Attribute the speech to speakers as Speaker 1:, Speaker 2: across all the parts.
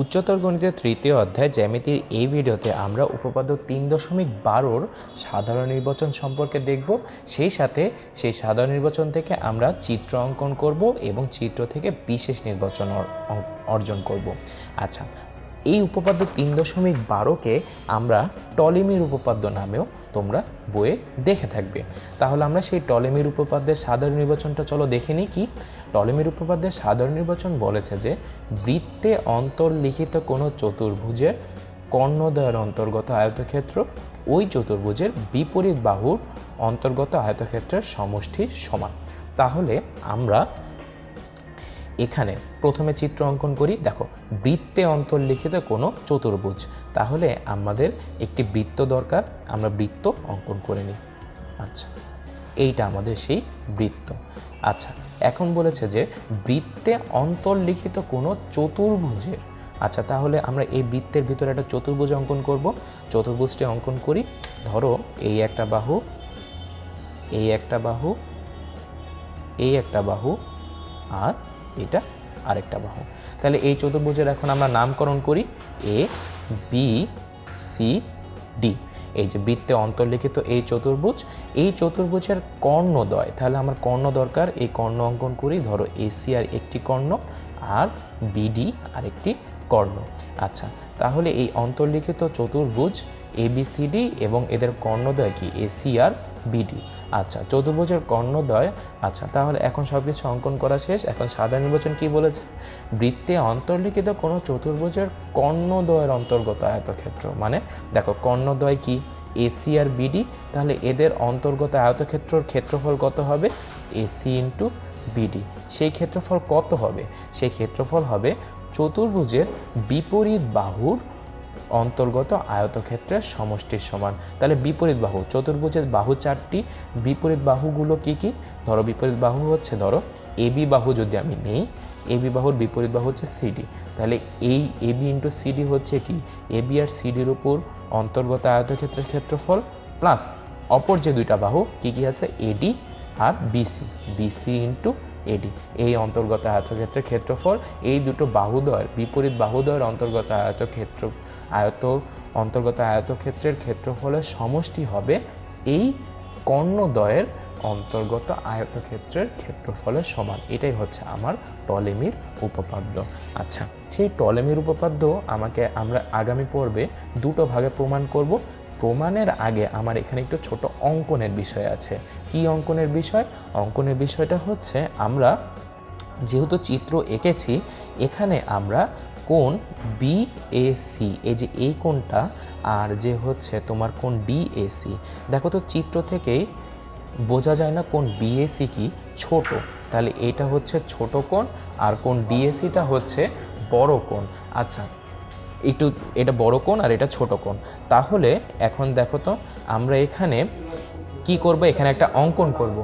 Speaker 1: উচ্চতর গণিতের তৃতীয় অধ্যায় জ্যামিতির এই ভিডিওতে আমরা উপপাদ্য তিন দশমিক বারোর সাধারণ নির্বাচন সম্পর্কে দেখব। সেই সাথে সেই সাধারণ নির্বাচন থেকে আমরা চিত্র অঙ্কন করব এবং চিত্র থেকে বিশেষ নির্বাচন অর্জন করব। আচ্ছা এই উপপাদ্য তিন দশমিক বারোকে আমরা টলেমির উপপাদ্য নামেও তোমরা বইয়ে দেখে থাকবে। তাহলে আমরা সেই টলেমির উপপাদ্যের সাধারণ নির্বাচনটা চলো দেখে নিই কি। টলেমির উপপাদ্যের সাধারণ নির্বাচন বলেছে যে, বৃত্তে অন্তর্লিখিত কোনো চতুর্ভুজের কর্ণদ্বয়ের অন্তর্গত আয়তক্ষেত্র ওই চতুর্ভুজের বিপরীত বাহুর অন্তর্গত আয়তক্ষেত্রের সমষ্টি সমান। তাহলে আমরা এখানে প্রথমে চিত্র অঙ্কন করি। দেখো, বৃত্তে অন্তর্লিখিত কোনো চতুর্ভুজ। তাহলে আমাদের একটি বৃত্ত দরকার, আমরা বৃত্ত অঙ্কন করে নিই। আচ্ছা এইটা আমাদের সেই বৃত্ত। আচ্ছা এখন বলেছে যে বৃত্তে অন্তর্লিখিত কোনো চতুর্ভুজের আচ্ছা তাহলে আমরা এই বৃত্তের ভিতরে একটা চতুর্ভুজ অঙ্কন করব। চতুর্ভুজটি অঙ্কন করি। ধরো, এই একটা বাহু, এই একটা বাহু, এই একটা বাহু, আর এটা আরেকটা বাহু। তাহলে এই চতুর্ভুজের এখন আমরা নামকরণ করি এ বি সি ডি এই যে বৃত্তে অন্তর্লিখিত এই চতুর্ভুজ, এই চতুর্ভুজের কর্ণদ্বয়, তাহলে আমার কর্ণ দরকার, এই কর্ণ অঙ্কন করি, ধরো এসি আর একটি কর্ণ, আর বিডি আর একটি কর্ণ। আচ্ছা তাহলে এই অন্তর্লিখিত চতুর্ভুজ এবিসিডি এবং এদের কর্ণদ্বয় কি? এসি আর বিডি আচ্ছা চতুর্ভুজের কর্ণদ্বয় আচ্ছা তাহলে এখন সব কিছু অঙ্কন করা শেষ। এখন সাধারণ নির্বাচন কি বলেছে? বৃত্তে অন্তর্লিখিত কোনো চতুর্ভুজের কর্ণদ্বয়ের অন্তর্গত আয়তক্ষেত্র। মানে দেখো কর্ণদ্বয় কি? এসি আর বিডি তাহলে এদের অন্তর্গত আয়তক্ষেত্রর ক্ষেত্রফল কত হবে? AC into BD. সেই ক্ষেত্রফল কত হবে? সেই ক্ষেত্রফল হবে চতুর্ভুজের বিপরীত বাহুর অন্তর্গত আয়তক্ষেত্রের সমষ্টির সমান। তাহলে বিপরীত বাহু, চতুর্ভুজের বাহু চারটি, বিপরীত বাহুগুলো কি কি? ধরো বিপরীত বাহু হচ্ছে, ধরো এবি বাহু যদি আমি নেই এবি বাহুর বিপরীত বাহু হচ্ছে সিডি তাহলে এই এবি ইন্টু সিডি হচ্ছে কি? এবি আর সিডির উপর অন্তর্গত আয়তক্ষেত্রের ক্ষেত্রফল প্লাস অপর যে দুইটা বাহু, কি কি আছে? এডি আর বিসি বিসি ইন্টু এডি এই অন্তর্গত আয়তক্ষেত্রের ক্ষেত্রফল, এই দুটো বাহুদ্বয়ের বিপরীত বাহুদয়ের অন্তর্গত আয়তক্ষেত্র, আয়ত, অন্তর্গত আয়তক্ষেত্রের ক্ষেত্রফলের সমষ্টি হবে এই কর্ণদ্বয়ের অন্তর্গত আয়তক্ষেত্রের ক্ষেত্রফলের সমান। এটাই হচ্ছে আমার টলেমির উপপাদ্য। আচ্ছা সেই টলেমির উপপাদ্য আমাকে আমরা আগামী পর্বে দুটো ভাগে প্রমাণ করব। প্রমাণের আগে আমার এখানে একটু ছোট অঙ্কনের বিষয় আছে। কি অঙ্কনের বিষয়? অঙ্কনের বিষয়টা হচ্ছে আমরা যেহেতু চিত্র এঁকেছি, এখানে আমরা কোন বিএসি এই যে এই কোনটা আর যে হচ্ছে তোমার কোন ডিএসি দেখো তো চিত্র থেকেই বোঝা যায় না কোন বিএসি কি ছোট। তাহলে এটা হচ্ছে ছোট কোণ আর কোন ডিএসিটা হচ্ছে বড় কোণ। আচ্ছা একটু এটা বড় কোণ আর এটা ছোট কোণ। তাহলে এখন দেখো তো, আমরা এখানে কি করব? এখানে একটা অঙ্কন করব।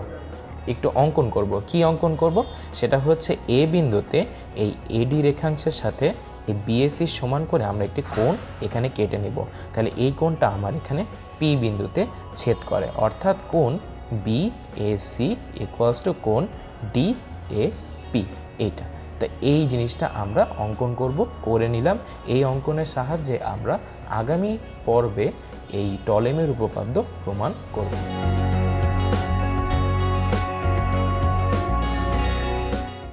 Speaker 1: একটু অঙ্কন করব। কি অঙ্কন করব? সেটা হচ্ছে এ বিন্দুতে এই এডি রেখাংশের সাথে এই বিএসসি সমান করে আমরা একটি কোণ এখানে কেটে নিব। তাহলে এই কোণটা আমার এখানে পি বিন্দুতে ছেদ করে। অর্থাৎ কোণ B A C equals to কোণ ডি এ পি। এইটা। তো এই জিনিসটা আমরা অঙ্কন করব, করে নিলাম। এই অঙ্কনের সাহায্যে আমরা আগামী পর্বে এই টলেমের উপপাদ্য প্রমাণ করব।